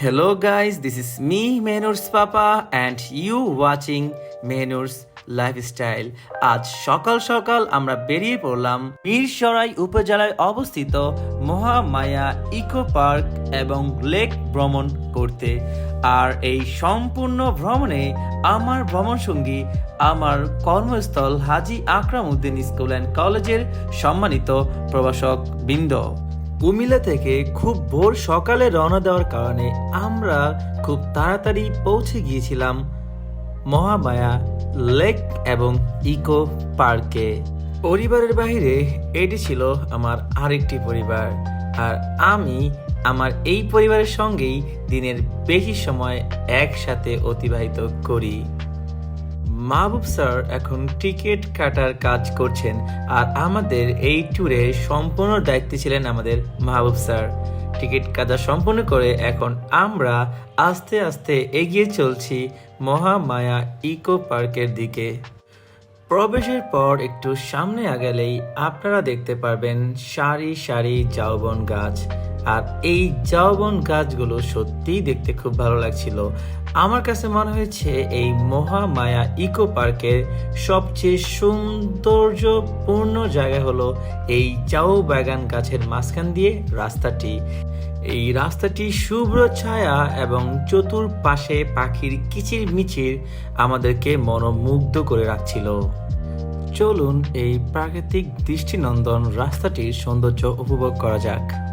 Hello guys, this is me Menur's Papa and you watching Menur's lifestyle আজ সকাল সকাল আমরা বেরিয়ে পড়লাম মিরসরাই উপজেলায় অবস্থিত মহামায়া ইকো পার্ক এবং লেক ভ্রমণ করতে। আর এই সম্পূর্ণ ভ্রমণে আমার ভ্রমণ সঙ্গী আমার কর্মস্থল হাজি আকরাম উদ্দিন স্কুল অ্যান্ড কলেজের সম্মানিত প্রভাষক বৃন্দ কুমিল্লা থেকে খুব ভোর সকালে রওনা দেওয়ার কারণে আমরা খুব তাড়াতাড়ি পৌঁছে গিয়েছিলাম মহামায়া লেক এবং ইকো পার্কে। পরিবারের বাইরে এটি ছিল আমার আরেকটি পরিবার। আর আমি আমার এই পরিবারের সঙ্গেই দিনের বেশি সময় একসাথে অতিবাহিত করি। মাহবুব স্যার এখন টিকিট কাটার কাজ করছেন আর আমাদের এই ট্যুরে সম্পূর্ণ দায়িত্বে ছিলেন আমাদের মাহবুব স্যার। টিকিট কাটা সম্পূর্ণ করে এখন আমরা আস্তে আস্তে এগিয়ে চলছি মহামায়া ইকো পার্কের দিকে। প্রবেশের পর একটু সামনে আগালেই আপনারা দেখতে পারবেন সারি সারি জাউবন গাছ। আর এই জাউবন গাছগুলো সত্যিই দেখতে খুব ভালো লাগছিল। আমার কাছে মনে হয়েছে এই মহামায়া ইকো পার্কের সবচেয়ে সৌন্দর্যপূর্ণ জায়গা হলো এই চাউ বাগান গাছের মাঝখান দিয়ে রাস্তাটি। এই রাস্তাটি শুভ্র ছায়া এবং চতুর্পাশে পাখির কিচির মিচির আমাদেরকে মনোমুগ্ধ করে রাখছিল। চলুন এই প্রাকৃতিক দৃষ্টিনন্দন রাস্তাটির সৌন্দর্য উপভোগ করা যাক।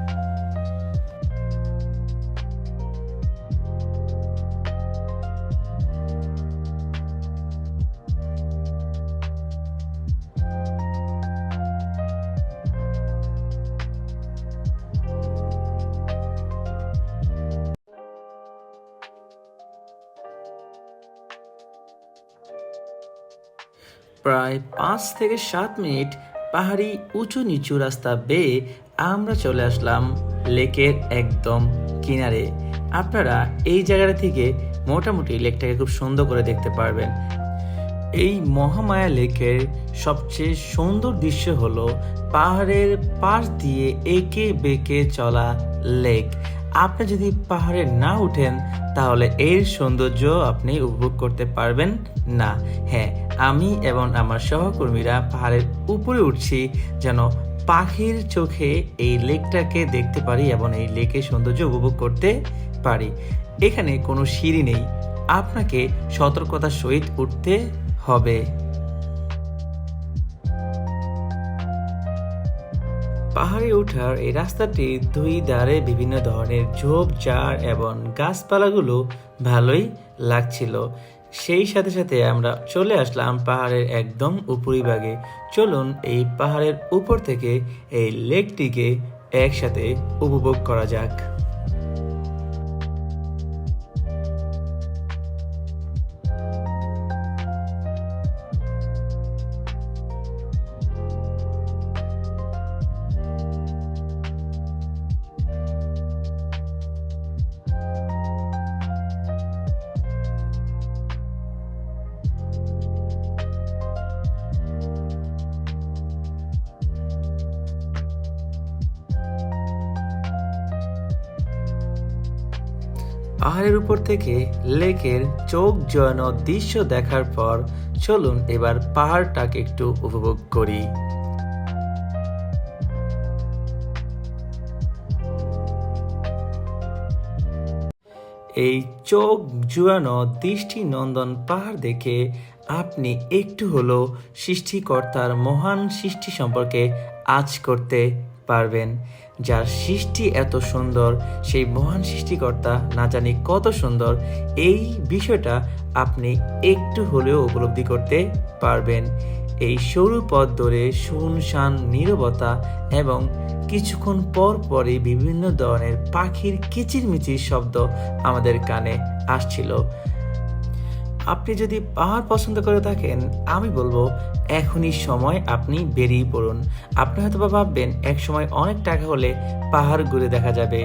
প্রায় পাঁচ থেকে সাত মিনিট পাহাড়ি উঁচু নিচু রাস্তা বেয়ে আমরা চলে আসলাম লেকের একদম কিনারে। আপনারা এই জায়গাটা থেকে মোটামুটি লেকটাকে খুব সুন্দর করে দেখতে পারবেন। এই মহামায়া লেকের সবচেয়ে সুন্দর দৃশ্য হলো পাহাড়ের পাশ দিয়ে এঁকে বেঁকে চলা লেক। আপনি যদি পাহাড়ে না উঠেন, তাহলে এর সৌন্দর্য আপনি উপভোগ করতে পারবেন না। হ্যাঁ আমি এবং আমার সহকর্মীরা পাহাড়ের উপরে উঠছি যেন পাখির চোখে এই লেকটাকে দেখতে পারি এবং এই লেকের সৌন্দর্য উপভোগ করতে পারি। এখানে কোনো সিঁড়ি নেই। আপনাকে সতর্কতার সহিত উঠতে হবে। পাহাড়ে ওঠার এই রাস্তাটি দুই ধারে বিভিন্ন ধরনের ঝোপ ঝোপঝাড় এবং গাছপালাগুলো ভালোই লাগছিল। সেই সাথে সাথে আমরা চলে আসলাম পাহাড়ের একদম উপরিভাগে চলুন এই পাহাড়ের উপর থেকে এই লেকটিকে একসাথে উপভোগ করা যাক। পাহাড়ের উপর থেকে লেকের চোখ জয়ানো দৃশ্য দেখার পর চলুন এবার পাহাড়টাকে একটু উপভোগ করি। এই চোখ জুয়ানো দৃষ্টি নন্দন পাহাড় দেখে আপনি একটু হলেও সৃষ্টিকর্তার মহান সৃষ্টি সম্পর্কে আজ করতে পারবেন। যার সৃষ্টি এত সুন্দর, সেই মহান সৃষ্টিকর্তা না জানি কত সুন্দর, এই বিষয়টা আপনি একটু হলেও উপলব্ধি করতে পারবেন। এই সরু পথ ধরে শুনশান, নীরবতা এবং কিছুক্ষণ পর পরই বিভিন্ন ধরনের পাখির কিচিরমিচির শব্দ আমাদের কানে আসছিল। আপনি যদি পাহাড় পছন্দ করে থাকেন, আমি বলব এখনই সময় আপনি বেরিয়ে পড়ুন। আপনি হয়তো বা ভাববেন এক সময় অনেক টাকা হলে পাহাড় ঘুরে দেখা যাবে।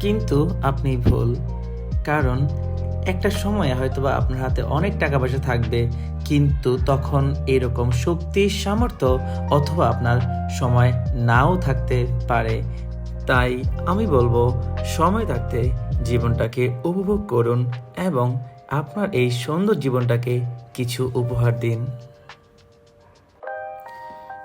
কিন্তু আপনি ভুল, কারণ একটা সময় হয়তোবা আপনার হাতে অনেক টাকা পয়সা থাকবে, কিন্তু তখন এরকম শক্তির সামর্থ্য অথবা আপনার সময় নাও থাকতে পারে। তাই আমি বলব, সময় থাকতে জীবনটাকে উপভোগ করুন এবং আপনার এই সুন্দর জীবনটাকে কিছু উপহার দিন।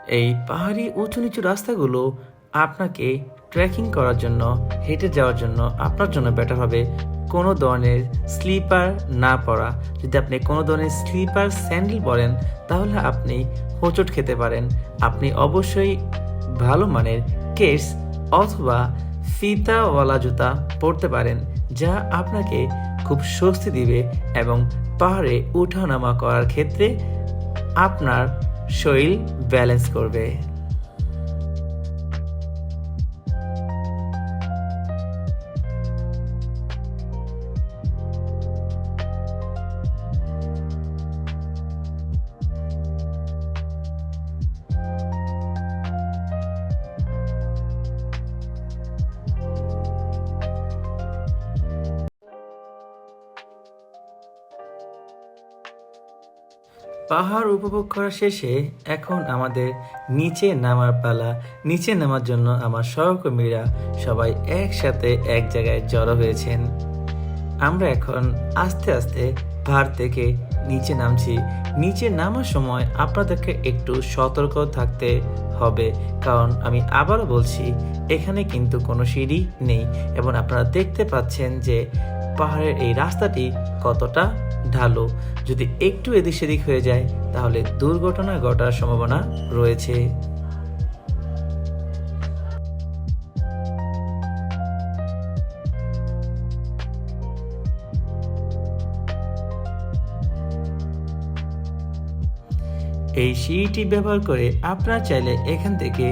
এই পাহাড়ি উঁচু নিচু রাস্তাগুলো আপনাকে ট্রেকিং করার জন্য, হেঁটে যাওয়ার জন্য, আপনার জন্য বেটার হবে। কোনো ধরনের স্লিপার না পরা। যদি আপনি কোনো ধরনের স্লিপার স্যান্ডেল পরেন, তাহলে আপনি হোঁচট খেতে পারেন। আপনি অবশ্যই ভালো মানের কেস অথবা ফিতাওয়ালা জুতা পরতে পারেন, যা আপনাকে খুব স্বস্তি দিবে এবং পাহাড়ে উঠানামা করার ক্ষেত্রে আপনার শরীর ব্যালেন্স করবে। পাহাড় উপভোগ করা শেষে এখন আমাদের নিচে নামার পালা, নিচে নামার জন্য আমার সহকর্মীরা সবাই একসাথে এক জায়গায় জড়ো হয়েছেন। আমরা এখন আস্তে আস্তে পাহাড় থেকে নিচে নামছি। নিচে নামার সময় আপনাদেরকে একটু সতর্ক থাকতে হবে, কারণ আমি আবারও বলছি, এখানে কিন্তু কোনো সিঁড়ি নেই। এবং আপনারা দেখতে পাচ্ছেন যে পাহাড়ের এই রাস্তাটি কতটা ঢালু। যদি একটু এদিক সেদিক হয়ে যায়, তাহলে দুর্ঘটনা ঘটার সম্ভাবনা রয়েছে। এই সিঁড়িটি ব্যবহার করে আপনারা চাইলে এখান থেকে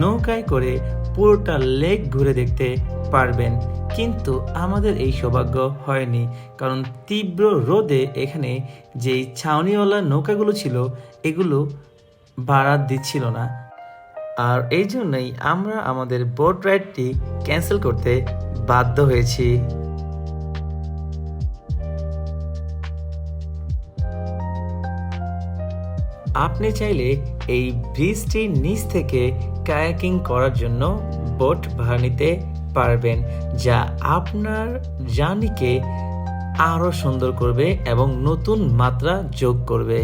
নৌকায় করে পুরোটা লেক ঘুরে দেখতে পারবেন। কিন্তু আমাদের এই সৌভাগ্য হয়নি, কারণ তীব্র রোদে এখানে যেই ছাউনিওয়ালা নৌকাগুলো ছিল, এগুলো ভাড়া দিচ্ছিল না। আর এই জন্যই আমরা আমাদের বোট রাইডটি ক্যান্সেল করতে বাধ্য হয়েছি। আপনি চাইলে এই ব্রিজটির নিচ থেকে কায়াকিং করার জন্য বোট ভাড়া নিতে পারবেন, যা আপনার জার্নিকে আরও সুন্দর করবে এবং নতুন মাত্রা যোগ করবে।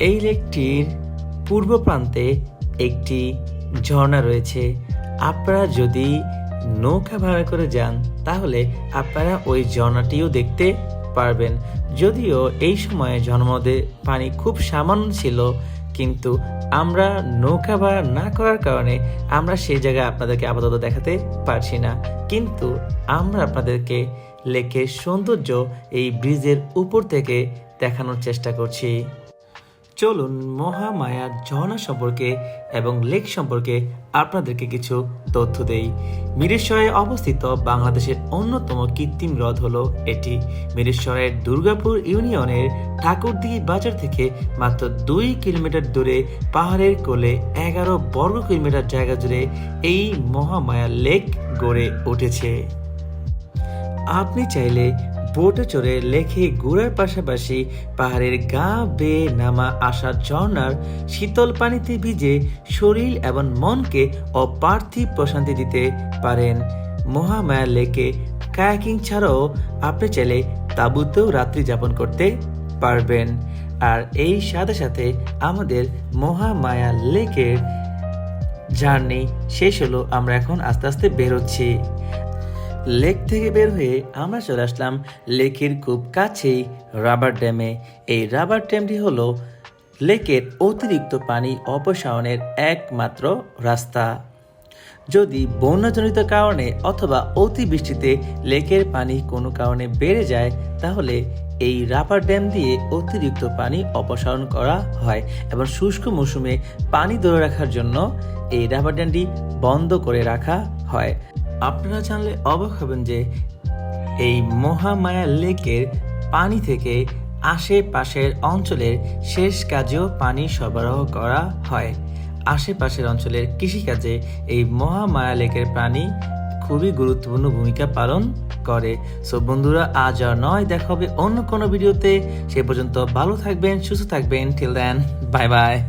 এই লেকটির পূর্ব প্রান্তে একটি ঝর্ণা রয়েছে। আপনারা যদি নৌকা ভাড়া করে যান, তাহলে আপনারা ওই ঝর্ণাটিও দেখতে পারবেন। যদিও এই সময়ে ঝর্ণার পানি খুব সামান্য ছিল কিন্তু আমরা নৌকা বা না করার কারণে আমরা সেই জায়গায় আপনাদেরকে আপাতত দেখাতে পারছি না। কিন্তু আমরা আপনাদেরকে লেকের সৌন্দর্য এই ব্রিজের উপর থেকে দেখানোর চেষ্টা করছি। চলুন মহামায়া ঝর্ণা সম্পর্কে এবং লেক সম্পর্কে আপনাদেরকে কিছু তথ্য দেই। মিরেশ্বরে অবস্থিত বাংলাদেশের অন্যতম কৃত্রিম হ্রদ হলো এটি। মিরেশ্বরের দুর্গাপুর ইউনিয়নের ঠাকুরদিঘি বাজার থেকে মাত্র দুই কিলোমিটার দূরে, পাহাড়ের কোলে এগারো বর্গ কিলোমিটার জায়গা জুড়ে এই মহামায়া লেক গড়ে উঠেছে। আপনি চাইলে বোটে চড়ে লেখে ঘোরার পাশাপাশি পাহাড়ের গা বেয়ে নামা আসা ঝর্ণার শীতল পানিতে ভিজে শরীর এবং মনকে অপার্থিব প্রশান্তি দিতে পারেন। মহামায়া লেকে কায়াকিং ছাড়াও আপনি চাইলে তাঁবুতেও রাত্রি যাপন করতে পারবেন। আর এই সাথে সাথে আমাদের মহামায়া লেকের জার্নি শেষ হলো, আমরা এখন আস্তে আস্তে বেরোচ্ছি। লেক থেকে বের হয়ে আমরা চলে আসলাম লেকের খুব কাছেই রাবার ড্যামে। এই রাবার ড্যামটি হলো লেকের অতিরিক্ত পানি অপসারণের একমাত্র রাস্তা। যদি বন্যাজনিত কারণে অথবা অতিবৃষ্টিতে লেকের পানি কোনো কারণে বেড়ে যায়, তাহলে এই রাবার ড্যাম দিয়ে অতিরিক্ত পানি অপসারণ করা হয় এবং শুষ্ক মৌসুমে পানি ধরে রাখার জন্য এই রাবার ড্যামটি বন্ধ করে রাখা হয়। আপনারা জানলে অবাক হবেন যে এই মহামায়া লেকের পানি থেকে আশেপাশের অঞ্চলের শেষ কাজেও পানি সরবরাহ করা হয়। আশেপাশের অঞ্চলের কৃষিকাজে এই মহামায়া লেকের পানি খুবই গুরুত্বপূর্ণ ভূমিকা পালন করে। সো বন্ধুরা, আজ আর নয়, দেখা হবে অন্য কোনো ভিডিওতে। সে পর্যন্ত ভালো থাকবেন, সুস্থ থাকবেন। Till then bye bye